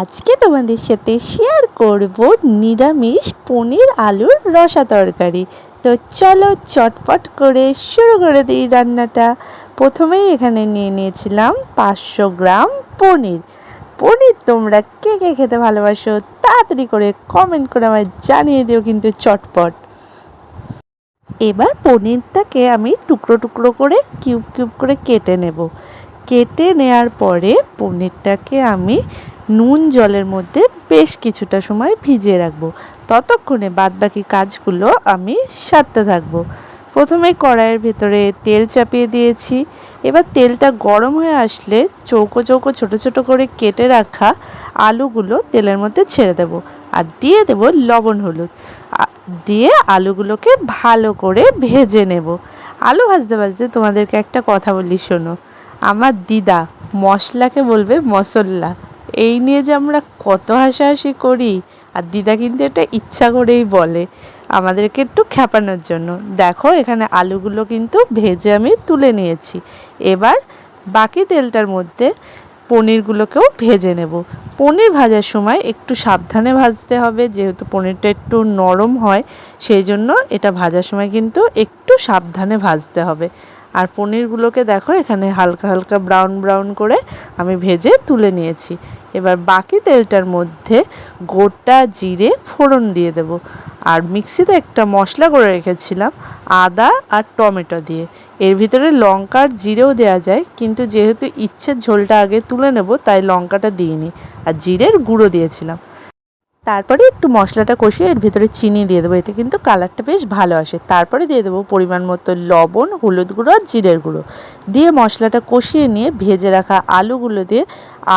আজকে তোমাদের সাথে শেয়ার করব নিরামিষ পনির আলুর রসা তরকারি। তো চলো চটপট করে শুরু করে দিই রান্নাটা। প্রথমেই এখানে নিয়ে নিয়েছিলাম পাঁচশো গ্রাম পনির। পনির তোমরা কে কে খেতে ভালোবাসো তাড়াতাড়ি করে কমেন্ট করে আমায় জানিয়ে দিও কিন্তু চটপট। এবার পনিরটাকে আমি টুকরো টুকরো করে কিউব কিউব করে কেটে নেব। কেটে নেয়ার পরে পনিরটাকে আমি নুন জলের মধ্যে বেশ কিছুটা সময় ভিজিয়ে রাখব। ততক্ষণে বাদবাকি কাজগুলো আমি সারতে থাকব। প্রথমে কড়াইয়ের ভেতরে তেল চাপিয়ে দিয়েছি। এবার তেলটা গরম হয়ে আসলে চৌকো চৌকো ছোট ছোট করে কেটে রাখা আলুগুলো তেলের মধ্যে ছেড়ে দেব আর দিয়ে দেব লবণ, হলুদ। দিয়ে আলুগুলোকে ভালো করে ভেজে নেব। আলু ভাজতে ভাজতে তোমাদেরকে একটা কথা বলি, শোনো। আমার দিদা মশলাকে বলবে মশল্লা এই নিয়ে যে আমরা কত হাসাহাসি করি, আর দিদা কিন্তু এটা ইচ্ছা করেই বলে আমাদেরকে একটু খ্যাপানোর জন্য। দেখো, এখানে আলুগুলো কিন্তু ভেজে আমি তুলে নিয়েছি। এবার বাকি তেলটার মধ্যে পনিরগুলোকেও ভেজে নেব। পনির ভাজার সময় একটু সাবধানে ভাজতে হবে, যেহেতু পনিরটা একটু নরম হয়, সেই জন্য এটা ভাজার সময় কিন্তু একটু সাবধানে ভাজতে হবে। আর পনিরগুলোকে দেখো, এখানে হালকা হালকা ব্রাউন ব্রাউন করে আমি ভেজে তুলে নিয়েছি। এবার বাকি তেলটার মধ্যে গোটা জিরে ফোড়ন দিয়ে দেব। আর মিক্সিতে একটা মশলা করে রেখেছিলাম, আদা আর টমেটো দিয়ে। এর ভিতরে লঙ্কার জিরেও দেওয়া যায়, কিন্তু যেহেতু ইচ্ছের ঝোলটা আগে তুলে নেব, তাই লঙ্কাটা দিইনি। আর জিরের গুঁড়ো দিয়েছিলাম। তারপরে একটু মশলাটা কষিয়ে এর ভিতরে চিনি দিয়ে দেবো। এতে কিন্তু কালারটা বেশ ভালো আসে। তারপরে দিয়ে দেবো পরিমাণ মতো লবণ, হলুদ গুঁড়ো আর জিরের গুঁড়ো। দিয়ে মশলাটা কষিয়ে নিয়ে ভেজে রাখা আলুগুলো দিয়ে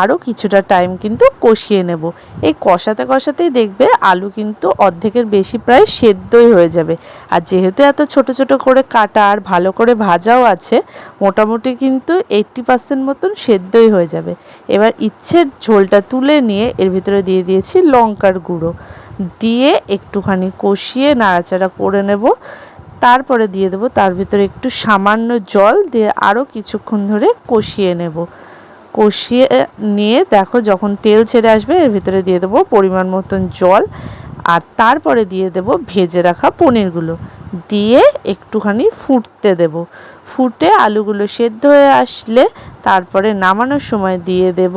আরও কিছুটা টাইম কিন্তু কষিয়ে নেব। এই কষাতে কষাতেই দেখবে আলু কিন্তু অর্ধেকের বেশি প্রায় সেদ্ধই হয়ে যাবে। আর যেহেতু এত ছোট ছোট করে কাটা আর ভালো করে ভাজাও আছে, মোটামুটি কিন্তু এইট্টি পার্সেন্ট মতন সেদ্ধই হয়ে যাবে। এবার ইচ্ছের ঝোলটা তুলে নিয়ে এর ভিতরে দিয়ে দিয়েছি লঙ্কার গুঁড়ো দিয়ে একটুখানি কষিয়ে নাড়াচাড়া করে নেব। তারপরে দিয়ে দেবো, তার ভিতরে একটু সামান্য জল দিয়ে আরও কিছুক্ষণ ধরে কষিয়ে নেব। কষিয়ে নিয়ে দেখো যখন তেল ছেড়ে আসবে, এর ভিতরে দিয়ে দেবো পরিমাণ মতন জল। আর তারপরে দিয়ে দেবো ভেজে রাখা পনিরগুলো। দিয়ে একটুখানি ফুটতে দেব। ফুটে আলুগুলো সেদ্ধ হয়ে আসলে তারপরে নামানোর সময় দিয়ে দেব।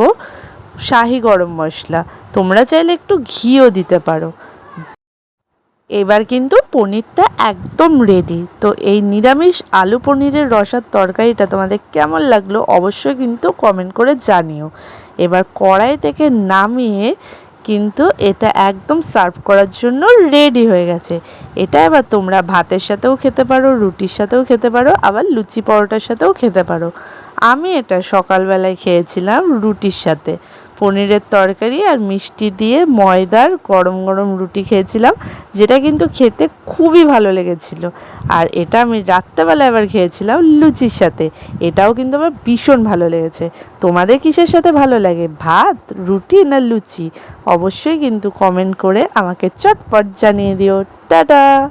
শাহি গরম মশলা। তোমরা চাইলে একটু ঘিও দিতে পারো। এবার কিন্তু পনিরটা একদম রেডি তো এই নিরামিষ আলু পনিরের রসার তরকারিটা তোমাদের কেমন লাগল অবশ্যই কিন্তু কমেন্ট করে জানিও। এবার কড়াই থেকে নামিয়ে কিন্তু এটা একদম সার্ভ করার জন্য রেডি হয়ে গেছে। এটা এবার তোমরা ভাতের সাথেও খেতে পারো, রুটির সাথেও খেতে পারো, আবার লুচি পরোটার সাথেও খেতে পারো। আমি এটা সকালবেলায় খেয়েছিলাম রুটির সাথে। পনিরের তরকারি আর মিষ্টি দিয়ে ময়দার গরম গরম রুটি খেয়েছিলাম, যেটা কিন্তু খেতে খুবই ভালো লেগেছিল। আর এটা আমি রাত্রেবেলা এবার খেয়েছিলাম লুচির সাথে। এটাও কিন্তু আমার ভীষণ ভালো লেগেছে। তোমাদের কিসের সাথে ভালো লাগে, ভাত, রুটি না লুচি? অবশ্যই কিন্তু কমেন্ট করে আমাকে চটপট জানিয়ে দিও। টাটা!